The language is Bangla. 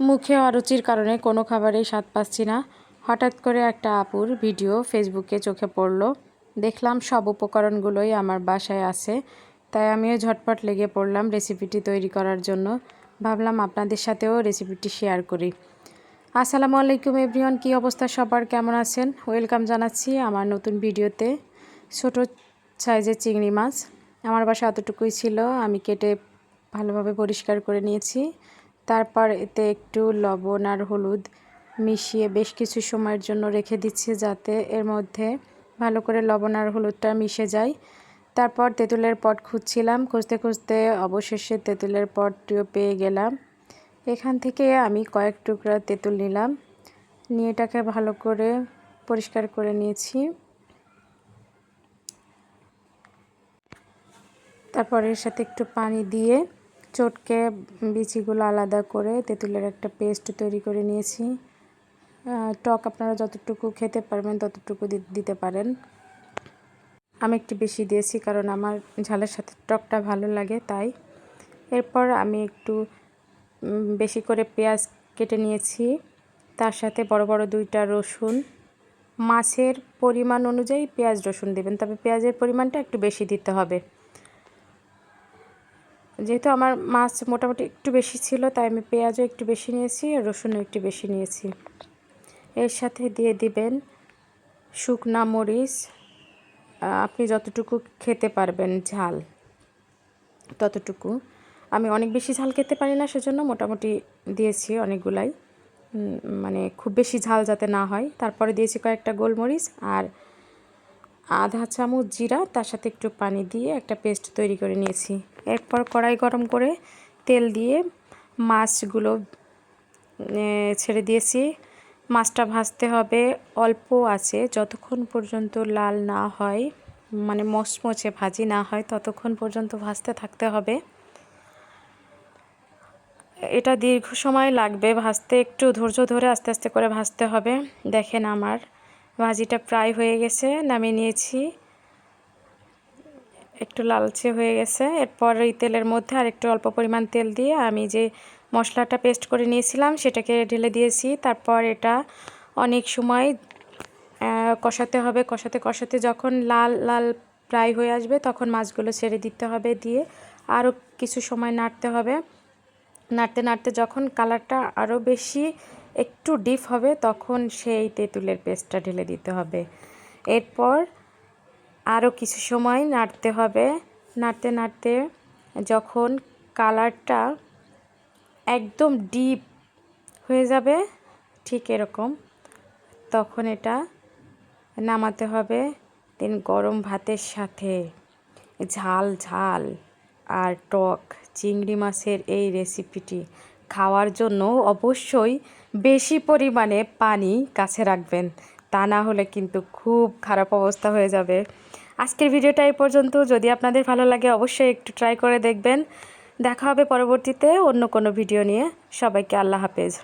মুখে অরুচির কারণে কোনো খাবারেই স্বাদ পাচ্ছি না। হঠাৎ করে একটা আপুর ভিডিও ফেসবুকে চোখে পড়ল। দেখলাম সব উপকরণগুলোই আমার বাসায় আছে। তাই আমিও ঝটপট লেগে পড়লাম রেসিপিটি তৈরি করার জন্য। ভাবলাম আপনাদের সাথেও রেসিপিটি শেয়ার করি। আসসালামু আলাইকুম এভরিওয়ান, কী অবস্থা সবার? কেমন আছেন? ওয়েলকাম জানাচ্ছি আমার নতুন ভিডিওতে। ছোট সাইজের চিংড়ি মাছ। আমার বাসা এতটুকুই ছিল। আমি কেটে ভালোভাবে পরিষ্কার করে নিয়েছি। তারপর এতে একটু লবণ আর হলুদ মিশিয়ে বেশ কিছু সময়ের জন্য রেখে দিচ্ছি যাতে এর মধ্যে ভালো করে লবণ আর হলুদটা মিশে যায়। তারপর তেঁতুলের পট খুঁজছিলাম, খুঁজতে খুঁজতে অবশেষে তেঁতুলের পটটিও পেয়ে গেলাম। এখান থেকে আমি কয়েক টুকরা তেঁতুল নিলাম, নিয়ে এটাকে ভালো করে পরিষ্কার করে নিয়েছি। তারপর এর সাথে একটু পানি দিয়ে চটকে বিচিগুলো আলাদা করে তেঁতুলের একটা পেস্ট তৈরি করে নিয়েছি। টক আপনারা যতটুকু খেতে পারবেন ততটুকু দিতে পারেন। আমি একটু বেশি দিয়েছি কারণ আমার ঝালের সাথে টকটা ভালো লাগে, তাই। এরপর আমি একটু বেশি করে পেঁয়াজ কেটে নিয়েছি। তার সাথে বড় বড় দুইটা রসুন। মাছের পরিমাণ অনুযায়ী পেঁয়াজ রসুন দেবেন, তবে পেঁয়াজের পরিমাণটা একটু বেশি দিতে হবে। যেহেতু আমার মাছ মোটামুটি একটু বেশি ছিল, তাই আমি পেঁয়াজও একটু বেশি নিয়েছি আর রসুনও একটু বেশি নিয়েছি। এর সাথে দিয়ে দিবেন শুকনা মরিচ আপনি যতটুকু খেতে পারবেন ঝাল, ততটুকু। আমি অনেক বেশি ঝাল খেতে পারি না, সেজন্য মোটামুটি দিয়েছি অনেকগুলাই। মানে খুব বেশি ঝাল যাতে না হয়। তারপরে দিয়েছি কয়েকটা গোলমরিচ আর আধা চামচ জিরা, তার সাথে একটু পানি দিয়ে একটা পেস্ট তৈরি করে নিয়েছি। এরপর কড়াই গরম করে তেল দিয়ে মাছগুলো ছেড়ে দিয়েছি। মাছটা ভাজতে হবে, অল্প আছে, যতক্ষণ পর্যন্ত লাল না হয় মানে মচমচে ভাজি না হয়, ততক্ষণ পর্যন্ত ভাজতে থাকতে হবে। এটা দীর্ঘ সময় লাগবে ভাজতে, একটু ধৈর্য ধরে আস্তে আস্তে করে ভাজতে হবে। দেখেন আমার ভাজিটা প্রায় হয়ে গেছে, নামিয়ে নিয়েছি। একটু লালচে হয়ে গেছে। এরপর এই তেলের মধ্যে আর একটু অল্প পরিমাণ তেল দিয়ে আমি যে মশলাটা পেস্ট করে নিয়েছিলাম সেটাকে ঢেলে দিয়েছি। তারপর এটা অনেক সময় কষাতে হবে। কষাতে কষাতে যখন লাল লাল প্রায় হয়ে আসবে তখন মাছগুলো ছেড়ে দিতে হবে দিয়ে আরও কিছু সময় নাড়তে হবে। নাড়তে নাড়তে যখন কালারটা আরও বেশি একটু ডিপ হবে তখন সেই তেঁতুলের পেস্টটা ঢেলে দিতে হবে। এরপর আরও কিছু সময় নাড়তে হবে। নাড়তে নাড়তে যখন কালারটা একদম ডিপ হয়ে যাবে, ঠিক এরকম, তখন এটা নামাতে হবে। দেন গরম ভাতের সাথে ঝাল ঝাল আর টক চিংড়ি মাছের এই রেসিপিটি খাওয়ার জন্য অবশ্যই বেশি পরিমাণে পানি কাছে রাখবেন। তা না হলে কিন্তু খুব খারাপ অবস্থা হয়ে যাবে। আজকের ভিডিওটা এই পর্যন্ত। যদি আপনাদের ভালো লাগে অবশ্যই একটু ট্রাই করে দেখবেন। দেখা হবে পরবর্তীতে অন্য কোনো ভিডিও নিয়ে। সবাইকে আল্লাহ হাফেজ।